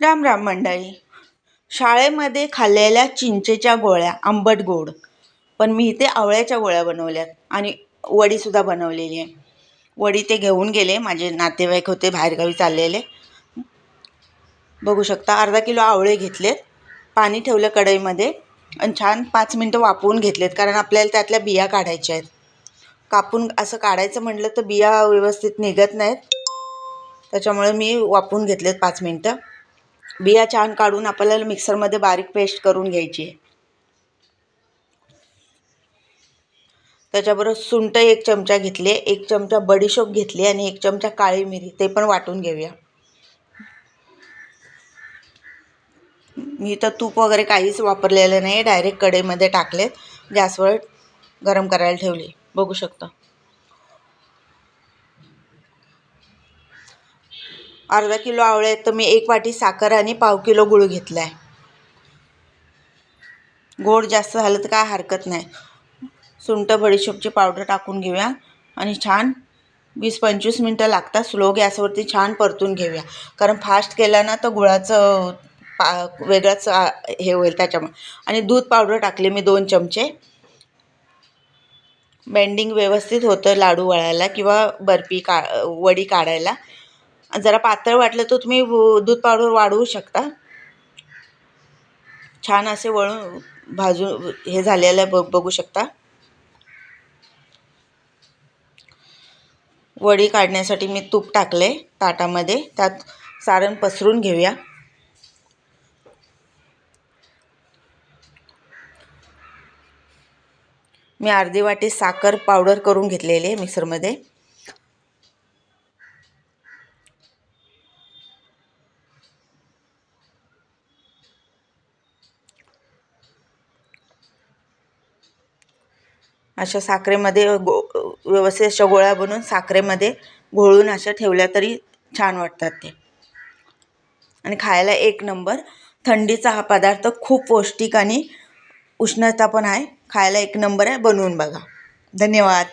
राम राम मंडळी. शाळेमध्ये खाल्लेल्या चिंचेच्या गोळ्या आंबट गोड. पण मी इथे आवळ्याच्या गोळ्या बनवल्यात आणि वडीसुद्धा बनवलेली आहे. वडी ते घेऊन गेले माझे नातेवाईक होते बाहेरगावी चाललेले. बघू शकता अर्धा किलो आवळे घेतलेत. पाणी ठेवलं कढईमध्ये आणि छान पाच मिनटं वापरून घेतलेत कारण आपल्याला त्यातल्या बिया काढायच्या आहेत. कापून असं काढायचं म्हटलं तर बिया व्यवस्थित निघत नाहीत. त्याच्यामुळे मी वापरून घेतलेत पाच मिनटं. बिया छान काढून आपल्याला मिक्सरमध्ये बारीक पेस्ट करून घ्यायची आहे. त्याच्याबरोबर सुंट एक चमचा घेतली आहे एक चमचा बडीशोप घेतली आणि एक चमचा काळी मिरी ते पण वाटून घेऊया. मी तर तूप वगैरे काहीच वापरलेलं नाही डायरेक्ट कढईमध्ये टाकलेत. गॅसवर गरम करायला ठेवली. बघू शकता. अर्धा किलो आवळे आहेत तर मी एक वाटी साखर आणि पाव किलो गुळ घेतला आहे गोड जास्त झालं तर काय हरकत नाही. सुंट बडीशोपची पावडर टाकून घेऊया आणि छान वीस पंचवीस मिनटं लागतात स्लो गॅसवरती छान परतून घेऊया. कारण फास्ट केला ना तर गुळाचं पा वेगळंच हे होईल त्याच्यामुळे. आणि दूध पावडर टाकले मी दोन चमचे. बेंडिंग व्यवस्थित होतं लाडू वळायला किंवा बर्फी का वडी काढायला. जरा पातळ वाटलं तर तुम्ही दूध पावडर वाढवू शकता. छान असे वळून भाजून हे झालेलं ब बघू शकता. वडी काढण्यासाठी मी तूप टाकले ताटामध्ये. त्यात सारण पसरून घेऊया. मी अर्धी वाटी साखर पावडर करून घेतलेली आहे मिक्सरमध्ये. अशा साखरेमध्ये गो व्यवस्थित अशा गोळ्या बनवून साखरेमध्ये घोळून अशा ठेवल्या तरी छान वाटतात ते. आणि खायला एक नंबर. थंडीचा हा पदार्थ खूप पौष्टिक आणि उष्णता पण आहे. खायला एक नंबर आहे. बनवून बघा. धन्यवाद.